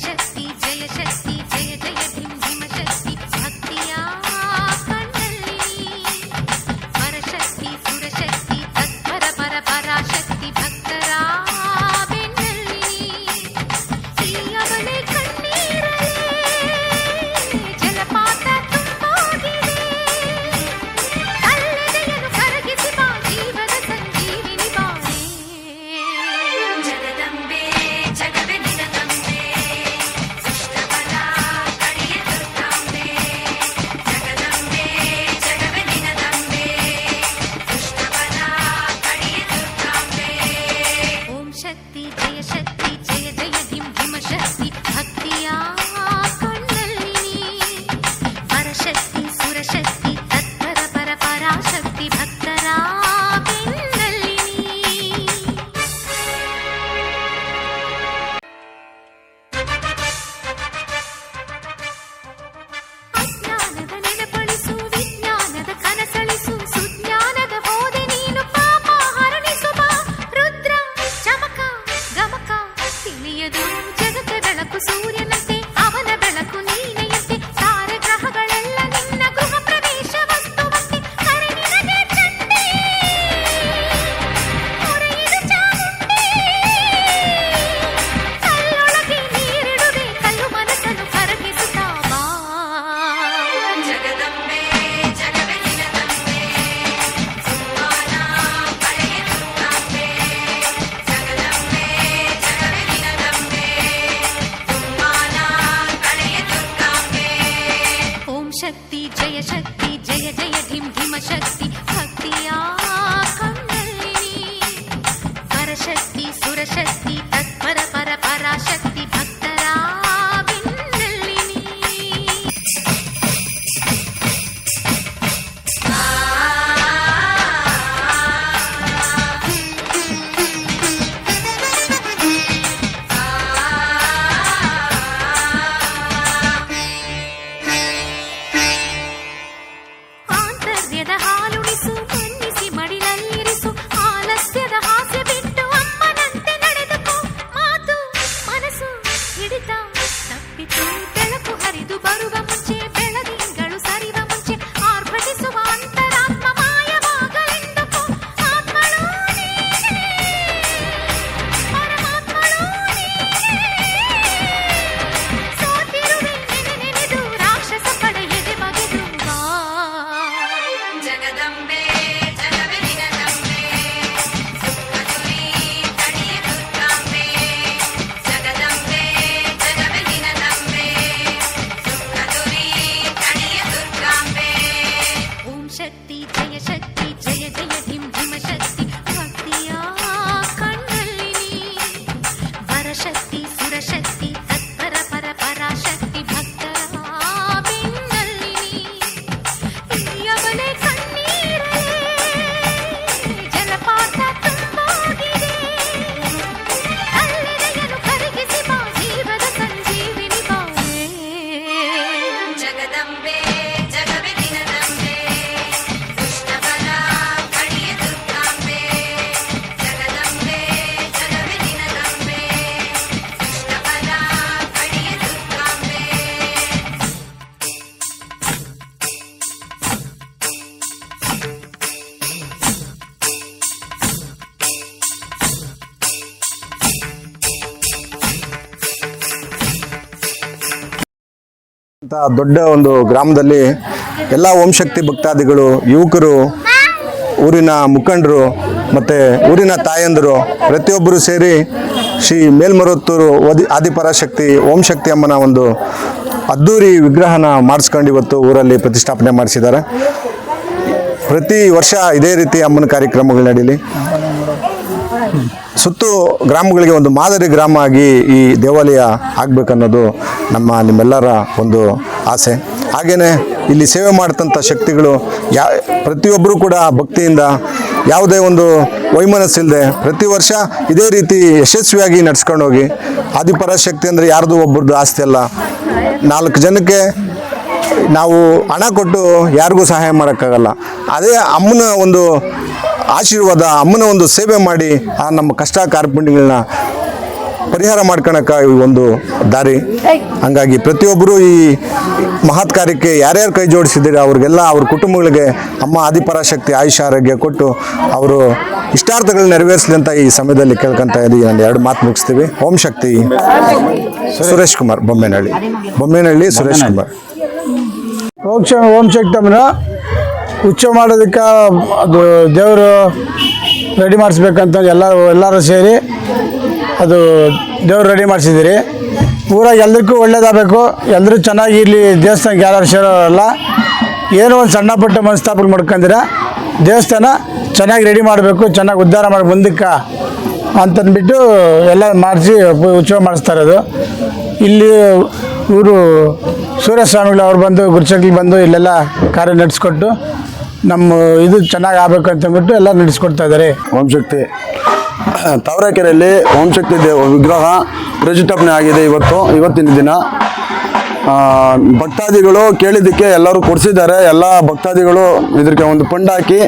just the शक्ति जय जय ढिं घीम् शक्ति। ಅಂತ ದೊಡ್ಡ ಒಂದು ಗ್ರಾಮದಲ್ಲಿ ಎಲ್ಲ ಓಂಶಕ್ತಿ ಭಕ್ತಾದಿಗಳು, ಯುವಕರು, ಊರಿನ ಮುಖಂಡರು ಮತ್ತು ಊರಿನ ತಾಯಂದರು, ಪ್ರತಿಯೊಬ್ಬರು ಸೇರಿ ಶ್ರೀ ಮೇಲ್ಮರತ್ತೂರು ಓದಿ ಆದಿಪರಾಶಕ್ತಿ ಓಂ ಶಕ್ತಿ ಅಮ್ಮನ ಒಂದು ಅದ್ದೂರಿ ವಿಗ್ರಹನ ಮಾಡಿಸ್ಕೊಂಡು ಇವತ್ತು ಊರಲ್ಲಿ ಪ್ರತಿಷ್ಠಾಪನೆ ಮಾಡಿಸಿದ್ದಾರೆ. ಪ್ರತಿ ವರ್ಷ ಇದೇ ರೀತಿ ಅಮ್ಮನ ಕಾರ್ಯಕ್ರಮಗಳು ನಡೀಲಿ ಸುತ್ತು ಗ್ರಾಮಗಳಿಗೆ ಒಂದು ಮಾದರಿ ಗ್ರಾಮ ಆಗಿ ಈ ದೇವಾಲಯ ಆಗಬೇಕನ್ನೋದು ನಮ್ಮ ನಿಮ್ಮೆಲ್ಲರ ಒಂದು ಆಸೆ. ಹಾಗೆಯೇ ಇಲ್ಲಿ ಸೇವೆ ಮಾಡ್ತಂಥ ಶಕ್ತಿಗಳು ಯಾ ಪ್ರತಿಯೊಬ್ಬರೂ ಕೂಡ ಭಕ್ತಿಯಿಂದ ಯಾವುದೇ ಒಂದು ವೈಮನಸ್ಸಿಲ್ಲದೆ ಪ್ರತಿ ವರ್ಷ ಇದೇ ರೀತಿ ಯಶಸ್ವಿಯಾಗಿ ನಡ್ಸ್ಕೊಂಡು ಹೋಗಿ ಆದಿಪರಾಶಕ್ತಿ ಅಂದರೆ ಯಾರ್ದು ಒಬ್ಬರದ್ದು ಆಸ್ತಿ ಅಲ್ಲ. ನಾಲ್ಕು ಜನಕ್ಕೆ ನಾವು ಹಣ ಕೊಟ್ಟು ಯಾರಿಗೂ ಸಹಾಯ ಮಾಡೋಕ್ಕಾಗಲ್ಲ. ಅದೇ ಅಮ್ಮನ ಒಂದು ಆಶೀರ್ವಾದ ಅಮ್ಮನ ಒಂದು ಸೇವೆ ಮಾಡಿ ಆ ನಮ್ಮ ಕಷ್ಟ ಕಾರ್ಪಣ್ಯಗಳನ್ನ ಪರಿಹಾರ ಮಾಡ್ಕೊಳಕ್ಕೆ ಒಂದು ದಾರಿ. ಹಂಗಾಗಿ ಪ್ರತಿಯೊಬ್ಬರು ಈ ಮಹತ್ ಕಾರ್ಯಕ್ಕೆ ಯಾರ್ಯಾರು ಕೈ ಜೋಡಿಸಿದ್ದೀರಿ ಅವ್ರಿಗೆಲ್ಲ ಅವ್ರ ಕುಟುಂಬಗಳಿಗೆ ಅಮ್ಮ ಆದಿಪರಾಶಕ್ತಿ ಆಯುಷ ಆರೋಗ್ಯ ಕೊಟ್ಟು ಅವರು ಇಷ್ಟಾರ್ಥಗಳು ನೆರವೇರಿಸಲಿ ಅಂತ ಈ ಸಮಯದಲ್ಲಿ ಕೇಳ್ಕೊಂತ ಇದ್ದೀವಿ. ನಾನು ಎರಡು ಮಾತು ಮುಗಿಸ್ತೀವಿ. ಓಂ ಶಕ್ತಿ. ಸುರೇಶ್ ಕುಮಾರ್ ಬೊಮ್ಮೇನಹಳ್ಳಿ. ಬೊಮ್ಮೇನಹಳ್ಳಿ ಸುರೇಶ್ ಕುಮಾರ್. ಓಂ ಶ ಉಚ್ಚ ಮಾಡೋದಕ್ಕೆ ಅದು ದೇವರು ರೆಡಿ ಮಾಡಿಸ್ಬೇಕಂತ ಎಲ್ಲ, ಎಲ್ಲರೂ ಸೇರಿ ಅದು ದೇವ್ರು ರೆಡಿ ಮಾಡಿಸಿದ್ದೀರಿ. ಊರಾಗ ಎಲ್ರಿಗೂ ಒಳ್ಳೇದಾಗಬೇಕು. ಎಲ್ಲರೂ ಚೆನ್ನಾಗಿರಲಿ, ದೇವಸ್ಥಾನಕ್ಕೆ ಯಾರು ಸೇರೋರಲ್ಲ. ಏನೋ ಒಂದು ಸಣ್ಣ ಪುಟ್ಟ ಮನಸ್ತಾಪನೆ ಮಾಡ್ಕೊಂಡಿರ ದೇವಸ್ಥಾನ ಚೆನ್ನಾಗಿ ರೆಡಿ ಮಾಡಬೇಕು, ಚೆನ್ನಾಗಿ ಉದ್ಧಾರ ಮಾಡಿ ಮುಂದಕ್ಕೆ ಅಂತಂದ್ಬಿಟ್ಟು ಎಲ್ಲ ಮಾಡಿಸಿ ಉತ್ಸವ ಮಾಡಿಸ್ತಾರೆ ಇರೋದು. ಇಲ್ಲಿ ಇವರು ಸೂರ್ಯಸ್ವಾಮಿಗಳು ಅವ್ರು ಬಂದು ಗುರುಚಕ್ಲಿ ಬಂದು ಇಲ್ಲೆಲ್ಲ ಕಾರ್ಯ ನಡೆಸ್ಕೊಟ್ಟು ನಮ್ಮ ಇದು ಚೆನ್ನಾಗಿ ಆಗ್ಬೇಕು ಅಂತಂದ್ಬಿಟ್ಟು ಎಲ್ಲ ನಡೆಸ್ಕೊಡ್ತಾ ಇದ್ದಾರೆ ಓಂಶಕ್ತಿ ತಾವರೆಕೆರೆಯಲ್ಲಿ ಓಂಶಕ್ತಿ ದೇವ ವಿಗ್ರಹ ಪ್ರತಿಷ್ಠಾಪನೆ ಆಗಿದೆ ಇವತ್ತು, ಇವತ್ತಿನ ದಿನ. ಭಕ್ತಾದಿಗಳು ಕೇಳಿದ್ದಕ್ಕೆ ಎಲ್ಲರೂ ಕೊಡಿಸಿದ್ದಾರೆ. ಎಲ್ಲ ಭಕ್ತಾದಿಗಳು ಇದಕ್ಕೆ ಒಂದು ಫಂಡ್ ಹಾಕಿ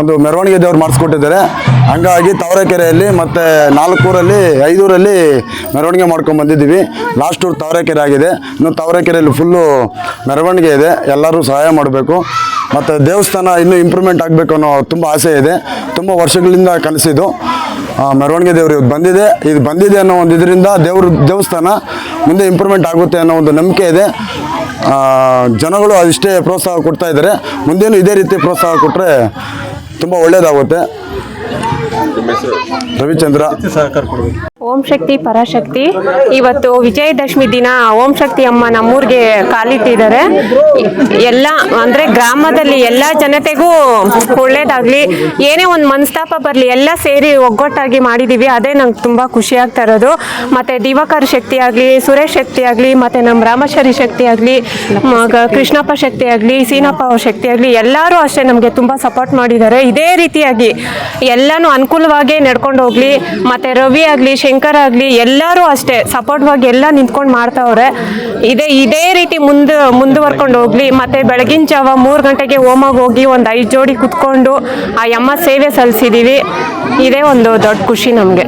ಒಂದು ಮೆರವಣಿಗೆ ದೇವರು ಮಾಡಿಸ್ಕೊಟ್ಟಿದ್ದಾರೆ. ಹಂಗಾಗಿ ತಾವರೆಕೆರೆಯಲ್ಲಿ ಮತ್ತು ನಾಲ್ಕೂರಲ್ಲಿ, ಐದೂರಲ್ಲಿ ಮೆರವಣಿಗೆ ಮಾಡ್ಕೊಂಡು ಬಂದಿದ್ದೀವಿ. ಲಾಸ್ಟ್ ಊರು ತಾವರೆಕೆರೆ ಆಗಿದೆ. ಇನ್ನು ತಾವರೆಕೆರೆಯಲ್ಲಿ ಫುಲ್ಲು ಮೆರವಣಿಗೆ ಇದೆ. ಎಲ್ಲರೂ ಸಹಾಯ ಮಾಡಬೇಕು. ಮತ್ತು ದೇವಸ್ಥಾನ ಇನ್ನೂ ಇಂಪ್ರೂವ್ಮೆಂಟ್ ಆಗಬೇಕು ಅನ್ನೋ ತುಂಬ ಆಸೆ ಇದೆ. ತುಂಬ ವರ್ಷಗಳಿಂದ ಕನಸಿದ್ದು ಮೆರವಣಿಗೆ ದೇವರು ಇವತ್ತು ಬಂದಿದೆ. ಇದು ಬಂದಿದೆ ಅನ್ನೋ ಒಂದು ಇದರಿಂದ ದೇವ್ರ ದೇವಸ್ಥಾನ ಮುಂದೆ ಇಂಪ್ರೂವ್ಮೆಂಟ್ ಆಗುತ್ತೆ ಅನ್ನೋ ಒಂದು ನಂಬಿಕೆ ಇದೆ. ಜನಗಳು ಅದಿಷ್ಟೇ ಪ್ರೋತ್ಸಾಹ ಕೊಡ್ತಾ ಇದ್ದಾರೆ. ಮುಂದೇನು ಇದೇ ರೀತಿ ಪ್ರೋತ್ಸಾಹ ಕೊಟ್ಟರೆ ತುಂಬ ಒಳ್ಳೆಯದಾಗುತ್ತೆ ರವಿಚಂದ್ರ. ಓಂ ಶಕ್ತಿ ಪರಾಶಕ್ತಿ. ಇವತ್ತು ವಿಜಯದಶಮಿ ದಿನ ಓಂ ಶಕ್ತಿ ಅಮ್ಮ ನಮ್ಮೂರಿಗೆ ಕಾಲಿಟ್ಟಿದ್ದಾರೆ. ಎಲ್ಲ ಅಂದ್ರೆ ಗ್ರಾಮದಲ್ಲಿ ಎಲ್ಲ ಜನತೆಗೂ ಒಳ್ಳೇದಾಗ್ಲಿ. ಏನೇ ಒಂದು ಮನಸ್ತಾಪ ಬರಲಿ ಎಲ್ಲ ಸೇರಿ ಒಗ್ಗಟ್ಟಾಗಿ ಮಾಡಿದೀವಿ. ಅದೇ ನಂಗೆ ತುಂಬಾ ಖುಷಿ ಆಗ್ತಾ ಇರೋದು. ಮತ್ತೆ ದಿವಾಕರ್ ಶಕ್ತಿ ಆಗಲಿ ಸುರೇಶ್ ಶಕ್ತಿ ಆಗಲಿ ಮತ್ತೆ ನಮ್ಮ ರಾಮಶ್ವರಿ ಶಕ್ತಿ ಆಗಲಿ ಕೃಷ್ಣಪ್ಪ ಶಕ್ತಿ ಆಗಲಿ ಸೀನಪ್ಪ ಅವ್ರ ಶಕ್ತಿ ಆಗಲಿ ಎಲ್ಲರೂ ಅಷ್ಟೇ ನಮಗೆ ತುಂಬ ಸಪೋರ್ಟ್ ಮಾಡಿದ್ದಾರೆ. ಇದೇ ರೀತಿಯಾಗಿ ಎಲ್ಲನೂ ಅನುಕೂಲವಾಗಿ ನಡ್ಕೊಂಡು ಹೋಗ್ಲಿ, ಮತ್ತೆ ರವಿ ಆಗಲಿ, ಶಂಕರ್ ಆಗಲಿ, ಎಲ್ಲರೂ ಅಷ್ಟೇ ಸಪೋರ್ಟ್ವಾಗಿ ಎಲ್ಲ ನಿಂತ್ಕೊಂಡು ಮಾಡ್ತಾವ್ರೆ. ಇದೇ ಇದೇ ರೀತಿ ಮುಂದೆ, ಮುಂದುವರ್ಕೊಂಡು ಹೋಗ್ಲಿ, ಮತ್ತೆ ಬೆಳಗಿನ ಜಾವ ಮೂರು ಗಂಟೆಗೆ ಹೋಮಾಗ ಹೋಗಿ ಒಂದು ಐದು ಜೋಡಿ ಕುತ್ಕೊಂಡು ಆ ಯಮ್ಮ ಸೇವೆ ಸಲ್ಲಿಸಿದ್ದೀವಿ ಇದೇ ಒಂದು ದೊಡ್ಡ ಖುಷಿ ನಮಗೆ.